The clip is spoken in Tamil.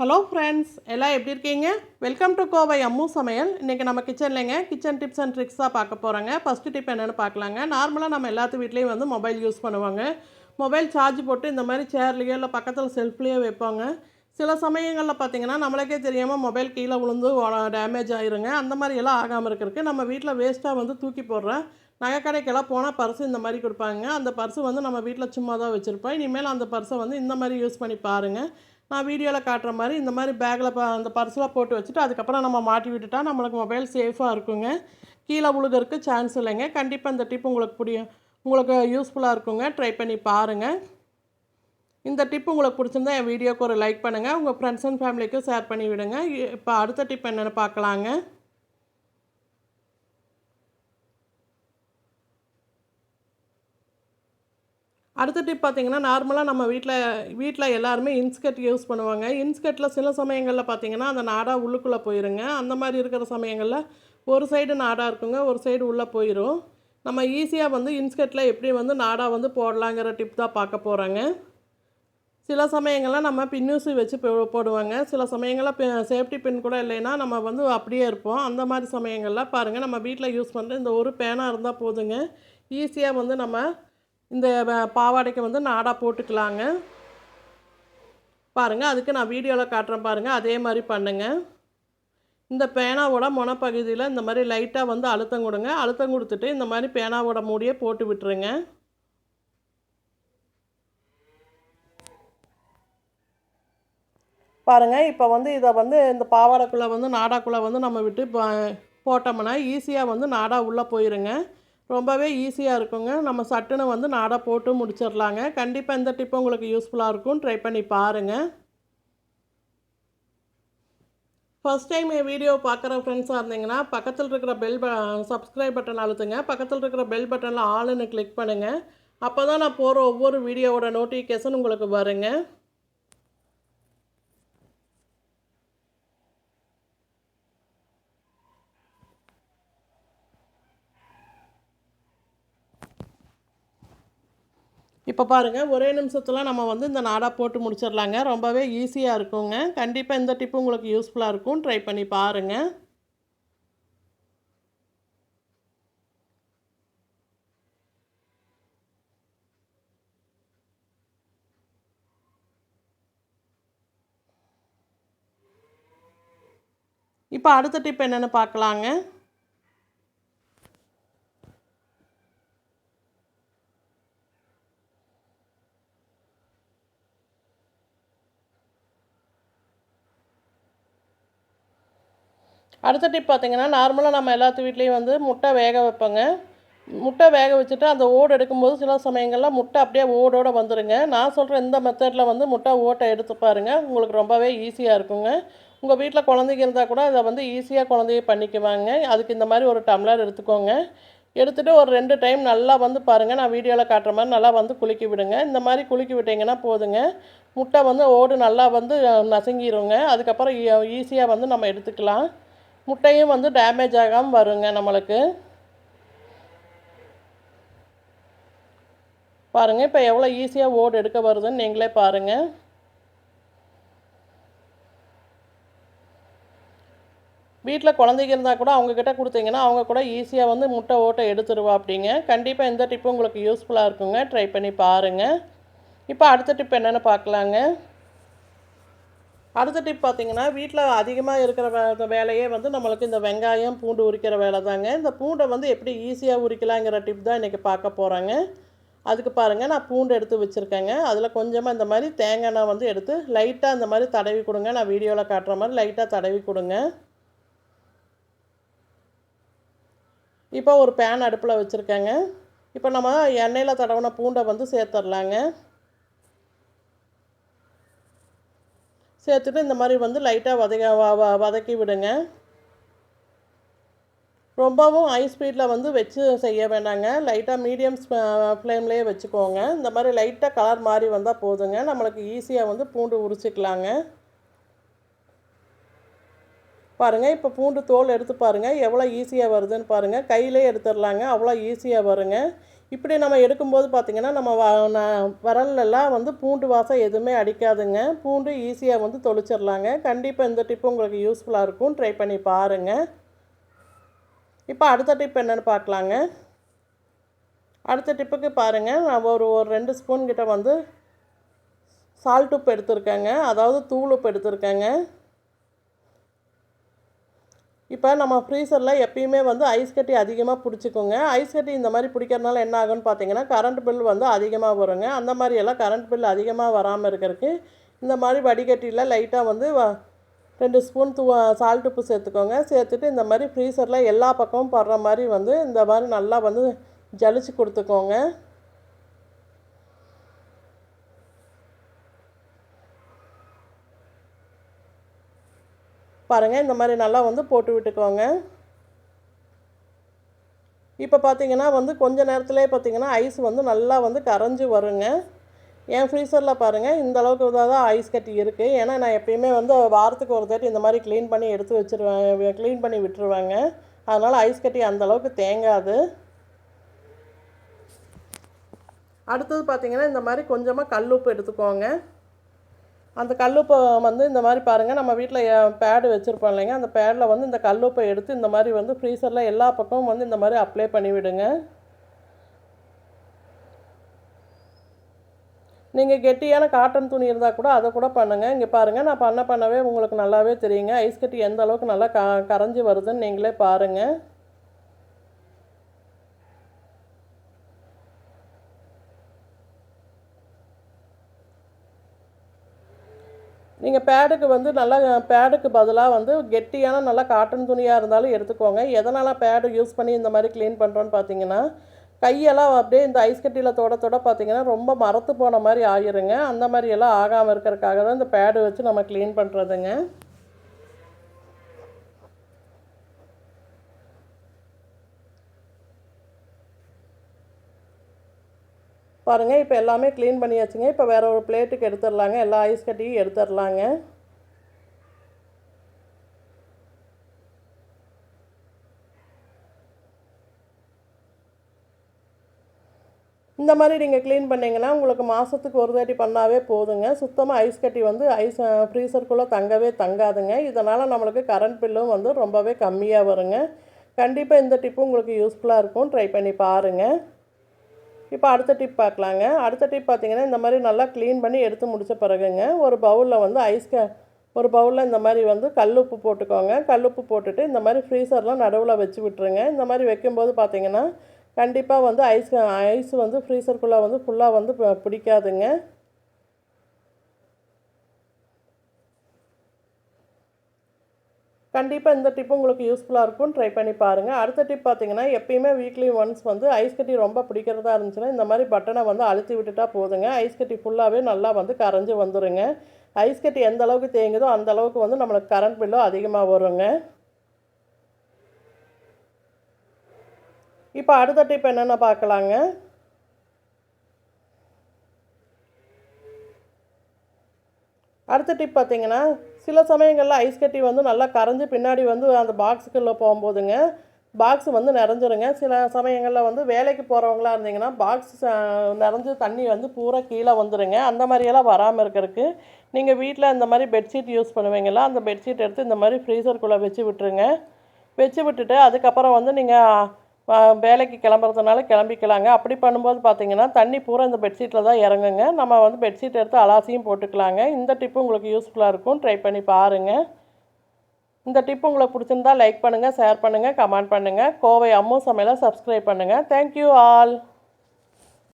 ஹலோ ஃப்ரெண்ட்ஸ் எல்லாம் எப்படி இருக்கீங்க? வெல்கம் டு கோவை அம்மு சமையல். இன்றைக்கி நம்ம கிச்சன்லேங்க கிச்சன் டிப்ஸ் அண்ட் ட்ரிக்ஸாக பார்க்க போகிறோங்க ஃபஸ்ட்டு டிப் என்னென்னு பார்க்கலாங்க. நார்மலாக நம்ம எல்லாத்து வீட்லேயும் வந்து மொபைல் யூஸ் பண்ணுவாங்க. மொபைல் சார்ஜ் போட்டு இந்த மாதிரி சேர்லேயோ இல்லை பக்கத்தில் செல்ஃப்லேயோ வைப்பாங்க. சில சமயங்களில் பார்த்தீங்கன்னா நம்மளுக்கே தெரியாமல் மொபைல் கீழே விழுந்து டேமேஜ் ஆயிருங்க. அந்த மாதிரியெல்லாம் ஆகாமல் இருக்கிறதுக்கு நம்ம வீட்டில் வேஸ்ட்டாக வந்து தூக்கி போடுறேன் நகை கடைக்கெல்லாம் போனால் பர்ஸு இந்த மாதிரி கொடுப்பாங்க. அந்த பர்ஸு வந்து நம்ம வீட்டில் சும்மா தான் வச்சுருப்போம். இனிமேல் அந்த பர்ஸை வந்து இந்த மாதிரி யூஸ் பண்ணி பாருங்கள் நான் வீடியோவில் காட்டுற மாதிரி இந்த மாதிரி பேக்கில் ப அந்த பர்ஸில் போட்டு வச்சுட்டு அதுக்கப்புறம் நம்ம மாட்டி விட்டுட்டா நம்மளுக்கு மொபைல் சேஃபாக இருக்குங்க. கீழே விழுகிறதுக்கு சான்ஸ் இல்லைங்க. கண்டிப்பாக இந்த டிப் உங்களுக்கு பிடிக்கும் உங்களுக்கு யூஸ்ஃபுல்லாக இருக்குங்க. ட்ரை பண்ணி பாருங்கள் இந்த டிப் உங்களுக்கு பிடிச்சிருந்தா என் வீடியோக்கு ஒரு லைக் பண்ணுங்கள் உங்கள் ஃப்ரெண்ட்ஸ் அண்ட் ஃபேமிலிக்கும் ஷேர் பண்ணி விடுங்க. இப்போ அடுத்த டிப் என்னென்னு பார்க்கலாங்க. அடுத்த டிப் பார்த்தீங்கன்னா நார்மலாக நம்ம வீட்டில் வீட்டில் எல்லாருமே இன்ஸ்கட் யூஸ் பண்ணுவாங்க. இன்ஸ்கட்டில் சில சமயங்களில் பார்த்தீங்கன்னா அந்த நாடாக உள்ளுக்குள்ளே போயிருங்க. அந்த மாதிரி இருக்கிற சமயங்களில் ஒரு சைடு நாடாக இருக்குங்க ஒரு சைடு உள்ளே போயிடும் நம்ம ஈஸியாக வந்து இன்ஸ்கட்டில் எப்படி வந்து நாடாக வந்து போடலாங்கிற டிப் தான் பார்க்க போகிறாங்க சில சமயங்களில் நம்ம பின்னூசி வச்சு போ போடுவாங்க. சில சமயங்களில் சேஃப்டி பின் கூட இல்லைன்னா நம்ம வந்து அப்படியே இருப்போம். அந்த மாதிரி சமயங்களில் பாருங்கள் நம்ம வீட்டில் யூஸ் பண்ணுற இந்த ஒரு பேனாக இருந்தால் போதுங்க. ஈஸியாக வந்து நம்ம இந்த வ- பாவாடைக்கு வந்து நாடா போட்டுக்கலாங்க. பாருங்கள் அதுக்கு நான் வீடியோவில் காட்டுறேன் பாருங்கள் அதே மாதிரி பண்ணுங்கள் இந்த பேனாவோட முனப்பகுதியில் இந்த மாதிரி லைட்டாக வந்து அழுத்தம் கொடுங்க. அழுத்தம் கொடுத்துட்டு இந்த மாதிரி பேனாவோட மூடியை போட்டு விட்டுருங்க. பாருங்கள் இப்போ வந்து இதை வந்து இந்த பாவாடைக்குள்ளே வந்து நாடாக்குள்ளே வந்து நம்ம விட்டு போட்டோம்னா ஈஸியாக வந்து நாடா உள்ளே போயிருங்க. ரொம்பவே ஈஸியாக இருக்குங்க. நம்ம சட்டுன்னு வந்து நாடாக போட்டு முடிச்சிடலாங்க கண்டிப்பாக இந்த டிப்பு உங்களுக்கு யூஸ்ஃபுல்லாக இருக்கும். ட்ரை பண்ணி பாருங்கள் ஃபஸ்ட் டைம் என் வீடியோ பார்க்குற ஃப்ரெண்ட்ஸாக இருந்தீங்கன்னா பக்கத்தில் இருக்கிற பெல் ப சப்ஸ்கிரைப் பட்டன் அழுத்துங்க. பக்கத்தில் இருக்கிற பெல் பட்டனில் ஆளுன்னு கிளிக் பண்ணுங்கள் அப்போ தான் நான் போகிற ஒவ்வொரு வீடியோவோட நோட்டிஃபிகேஷன் உங்களுக்கு வருங்க. இப்போ பாருங்கள் ஒரே நிமிஷத்தில் நம்ம வந்து இந்த நாடாக போட்டு முடிச்சிடலாங்க. ரொம்பவே ஈஸியாக இருக்குங்க. கண்டிப்பாக இந்த டிப்பு உங்களுக்கு யூஸ்ஃபுல்லாக இருக்கும். ட்ரை பண்ணி பாருங்கள் இப்போ அடுத்த டிப் என்னென்னு பார்க்கலாங்க அடுத்த டிப் பார்த்தீங்கன்னா நார்மலாக நம்ம எல்லாத்து வீட்லேயும் வந்து முட்டை வேக வைப்போங்க. முட்டை வேக வச்சுட்டு அந்த ஓடு எடுக்கும்போது சில சமயங்களில் முட்டை அப்படியே ஓடோடு வந்துடுங்க நான் சொல்கிற இந்த மெத்தடில் வந்து முட்டை ஓட்டை எடுத்து பாருங்கள் உங்களுக்கு ரொம்பவே ஈஸியாக இருக்குங்க. உங்கள் வீட்டில் குழந்தைங்க இருந்தால் கூட அதை வந்து ஈஸியாக குழந்தைய பண்ணிக்குவாங்க. அதுக்கு இந்த மாதிரி ஒரு டம்ளர் எடுத்துக்கோங்க. எடுத்துகிட்டு ஒரு ரெண்டு டைம் நல்லா வந்து பாருங்கள் நான் வீடியோவில் காட்டுற மாதிரி நல்லா வந்து குலுக்கி விடுங்க. இந்த மாதிரி குலுக்கி விட்டிங்கன்னா போதுங்க. முட்டை வந்து ஓடு நல்லா வந்து நசுங்கிருங்க. அதுக்கப்புறம் ஈஸியாக வந்து நம்ம எடுத்துக்கலாம். முட்டையும் வந்து டேமேஜ் ஆகாமல் வருங்க நம்மளுக்கு. பாருங்கள் இப்போ எவ்வளோ ஈஸியாக ஓடு எடுக்க வருதுன்னு நீங்களே பாருங்கள் வீட்டில் குழந்தைங்க இருந்தால் கூட அவங்கக்கிட்ட கொடுத்தீங்கன்னா அவங்க கூட ஈஸியாக வந்து முட்டை ஓட்டை எடுத்துருவா அப்படிங்க. கண்டிப்பாக இந்த டிப்பு உங்களுக்கு யூஸ்ஃபுல்லாக இருக்குங்க. ட்ரை பண்ணி பாருங்கள் இப்போ அடுத்த டிப் என்னென்னு பார்க்கலாங்க. அடுத்த டிப் பார்த்தீங்கன்னா வீட்டில் அதிகமாக இருக்கிற வேலையே வந்து நம்மளுக்கு இந்த வெங்காயம் பூண்டு உரிக்கிற வேலை தாங்க. இந்த பூண்டை வந்து எப்படி ஈஸியாக உரிக்கலாங்கிற டிப் தான் இன்றைக்கி பார்க்க போகிறாங்க அதுக்கு பாருங்கள் நான் பூண்டு எடுத்து வச்சுருக்கேங்க. அதில் கொஞ்சமாக இந்த மாதிரி தேங்காய் எண்ணெய் வந்து எடுத்து லைட்டாக இந்த மாதிரி தடவி கொடுங்க. நான் வீடியோவில் காட்டுற மாதிரி லைட்டாக தடவி கொடுங்க. இப்போ ஒரு பேன் அடுப்பில் வச்சுருக்கேங்க. இப்போ நம்ம எண்ணெயில் தடவின பூண்டை வந்து சேர்த்துடலாங்க. சேர்த்துட்டு இந்த மாதிரி வந்து லைட்டாக வதக்க வ- வதக்கி விடுங்க. ரொம்பவும் ஹை ஸ்பீடில் வந்து வச்சு செய்ய வேண்டாங்க. லைட்டாக மீடியம் ஃப்ளேம்லேயே வச்சுக்கோங்க. இந்த மாதிரி லைட்டாக கலர் மாறி வந்தால் போதுங்க. நம்மளுக்கு ஈஸியாக வந்து பூண்டு உரிச்சிக்கலாங்க. பாருங்கள் இப்போ பூண்டு தோல் எடுத்து பாருங்கள் எவ்வளோ ஈஸியாக வருதுன்னு பாருங்கள் கையிலே எடுத்துடலாங்க. அவ்வளோ ஈஸியாக வருங்க. இப்படி நம்ம எடுக்கும்போது பார்த்திங்கன்னா நம்ம வ ந- வந்து பூண்டு வாசம் எதுவுமே அடிக்காதுங்க. பூண்டு ஈஸியாக வந்து தொளிச்சிடலாங்க. கண்டிப்பாக இந்த டிப்பு உங்களுக்கு யூஸ்ஃபுல்லாக இருக்கும். ட்ரை பண்ணி பாருங்கள் இப்போ அடுத்த டிப் என்னென்னு பார்க்கலாங்க அடுத்த டிப்புக்கு பாருங்கள் நான் ஒரு ஒரு ரெண்டு ஸ்பூன் கிட்ட வந்து சால்ட் உப்பு எடுத்திருக்கேங்க. அதாவது தூள் உப்பு எடுத்திருக்கேங்க. இப்போ நம்ம ஃப்ரீசரில் எப்பயுமே வந்து ஐஸ் கட்டி அதிகமாக பிடிச்சிக்கோங்க. ஐஸ் கட்டி இந்த மாதிரி பிடிக்கிறதுனால என்ன ஆகும்னு பார்த்தீங்கன்னா கரண்ட் பில் வந்து அதிகமாக வருங்க. அந்த மாதிரியெல்லாம் கரண்ட் பில் அதிகமாக வராமல் இருக்கிறதுக்கு இந்த மாதிரி வடிகட்டியில் லைட்டாக வந்து வ- ரெண்டு ஸ்பூன் தூ சால்ட் உப்பு சேர்த்துக்கோங்க. சேர்த்துட்டு இந்த மாதிரி ஃப்ரீசரில் எல்லா பக்கமும் படுற மாதிரி வந்து இந்த மாதிரி நல்லா வந்து ஜலிச்சு கொடுத்துக்கோங்க. பாருங்கள் இந்த மாதிரி நல்லா வந்து போட்டு விட்டுக்கோங்க. இப்போ பார்த்தீங்கன்னா வந்து கொஞ்ச நேரத்துலேயே பார்த்தீங்கன்னா ஐஸ் வந்து நல்லா வந்து கரைஞ்சி வருங்க. என் ஃப்ரீசரில் பாருங்கள் இந்த அளவுக்கு தான் ஐஸ் கட்டி இருக்குது ஏன்னா நான் எப்பயுமே வந்து வாரத்துக்கு ஒரு தாட்டி இந்த மாதிரி க்ளீன் பண்ணி எடுத்து வச்சுருவேன் க்ளீன் பண்ணி விட்டுருவாங்க. அதனால் ஐஸ் கட்டி அந்த அளவுக்கு தேங்காது. அடுத்தது பார்த்தீங்கன்னா இந்த மாதிரி கொஞ்சமாக கல் உப்பு எடுத்துக்கோங்க. அந்த கல்லுப்பை வந்து இந்த மாதிரி பாருங்கள் நம்ம வீட்டில் பேடு வச்சுருப்போம் இல்லைங்க. அந்த பேடில் வந்து இந்த கல்லுப்பை எடுத்து இந்த மாதிரி வந்து ஃப்ரீசரில் எல்லா பக்கமும் வந்து இந்த மாதிரி அப்ளை பண்ணி விடுங்க நீங்கள் கெட்டியான காட்டன் துணி இருந்தால் கூட அதை கூட பண்ணுங்கள் இங்கே பாருங்கள் நான் பண்ண பண்ணவே உங்களுக்கு நல்லாவே தெரியுங்க. ஐஸ் கட்டி எந்த அளவுக்கு நல்லா க கரைஞ்சி வருதுன்னு நீங்களே பாருங்கள் நீங்கள் பேடுக்கு வந்து நல்லா பேடுக்கு பதிலாக வந்து கெட்டியான நல்லா காட்டன் துணியாக இருந்தாலும் எடுத்துக்கோங்க. எதனால் பேடு யூஸ் பண்ணி இந்த மாதிரி க்ளீன் பண்ணுறோன்னு பார்த்தீங்கன்னா கையெல்லாம் அப்படியே இந்த ஐஸ் கட்டியில் தொட தொட பார்த்தீங்கன்னா ரொம்ப மரத்து போன மாதிரி ஆயிருங்க. அந்த மாதிரியெல்லாம் ஆகாமல் இருக்கிறதுக்காக தான் இந்த பேடு வச்சு நம்ம க்ளீன் பண்ணுறதுங்க பாருங்கள் இப்போ எல்லாமே க்ளீன் பண்ணியாச்சுங்க. இப்போ வேறு ஒரு பிளேட்டுக்கு எடுத்துடலாங்க. எல்லா ஐஸ் கட்டியும் எடுத்துடலாங்க. இந்த மாதிரி நீங்கள் க்ளீன் பண்ணிங்கன்னா உங்களுக்கு மாதத்துக்கு ஒரு தாட்டி பண்ணாவே போதுங்க. சுத்தமாக ஐஸ் கட்டி வந்து ஐஸ் ஃப்ரீசருக்குள்ளே தங்கவே தங்காதுங்க. இதனால் நம்மளுக்கு கரண்ட் பில்லும் வந்து ரொம்பவே கம்மியாக வருங்க. கண்டிப்பாக இந்த டிப்பு உங்களுக்கு யூஸ்ஃபுல்லாக இருக்கும். ட்ரை பண்ணி பாருங்கள் இப்போ அடுத்த டிப் பார்க்கலாங்க. அடுத்த டிப் பார்த்தீங்கன்னா இந்த மாதிரி நல்லா க்ளீன் பண்ணி எடுத்து முடித்த பிறகுங்க ஒரு பவுலில் வந்து ஐஸ் க ஒரு பவுலில் இந்த மாதிரி வந்து கல்லுப்பு போட்டுக்கோங்க. கல்லுப்பு போட்டுட்டு இந்த மாதிரி ஃப்ரீசர்லாம் நடுவில் வச்சு விட்டுருங்க. இந்த மாதிரி வைக்கும்போது பார்த்தீங்கன்னா கண்டிப்பாக வந்து ஐஸ் ஐஸ் வந்து ஃப்ரீசருக்குள்ளே வந்து ஃபுல்லாக வந்து ப- பிடிக்காதுங்க. கண்டிப்பாக இந்த டிப் உங்களுக்கு யூஸ்ஃபுல்லாக இருக்கும் ட்ரை பண்ணி பாருங்கள் அடுத்த டிப் பார்த்தீங்கன்னா எப்பயுமே வீக்லி ஒன்ஸ் வந்து ஐஸ் கட்டி ரொம்ப பிடிக்கிறதா இருந்துச்சுன்னா இந்த மாதிரி பட்டனை வந்து அழுத்தி விட்டுட்டா போதுங்க. ஐஸ் கட்டி ஃபுல்லாகவே நல்லா வந்து கரைஞ்சி வந்துடுங்க ஐஸ் கட்டி எந்த அளவுக்கு தேங்குதோ அந்த அளவுக்கு வந்து நம்மளுக்கு கரண்ட் பில்லும் அதிகமாக வருங்க. இப்போ அடுத்த டிப் என்னென்ன பார்க்கலாங்க அடுத்த டிப் பார்த்தீங்கன்னா சில சமயங்களில் ஐஸ் கட்டி வந்து நல்லா கரைஞ்சி பின்னாடி வந்து அந்த பாக்ஸுக்குள்ளே போகும்போதுங்க பாக்ஸ் வந்து நிறைஞ்சிருங்க. சில சமயங்களில் வந்து வேலைக்கு போகிறவங்களா இருந்தீங்கன்னா பாக்ஸ் நிறைஞ்சு தண்ணி வந்து பூரா கீழே வந்துடுங்க அந்த மாதிரியெல்லாம் வராமல் இருக்கிறதுக்கு நீங்கள் வீட்டில் இந்த மாதிரி பெட்ஷீட் யூஸ் பண்ணுவீங்களா? அந்த பெட்ஷீட் எடுத்து இந்த மாதிரி ஃப்ரீசருக்குள்ளே வச்சு விட்டுருங்க. வச்சு விட்டுட்டு அதுக்கப்புறம் வந்து நீங்கள் வேலைக்கு கிளம்புறதுனால கிளம்பிக்கலாங்க. அப்படி பண்ணும்போது பார்த்தீங்கன்னா தண்ணி பூரா இந்த பெட்ஷீட்டில் தான் இறங்குங்க. நம்ம வந்து பெட்ஷீட் எடுத்து அலாசியும் போட்டுக்கலாங்க. இந்த டிப்பு உங்களுக்கு யூஸ்ஃபுல்லாக இருக்கும். ட்ரை பண்ணி பாருங்கள் இந்த டிப் உங்களுக்கு பிடிச்சிருந்தா லைக் பண்ணுங்கள் ஷேர் பண்ணுங்கள் கமெண்ட் பண்ணுங்கள் கோவை அம்மு சமையலை சப்ஸ்கிரைப் பண்ணுங்கள் தேங்க்யூ ஆல்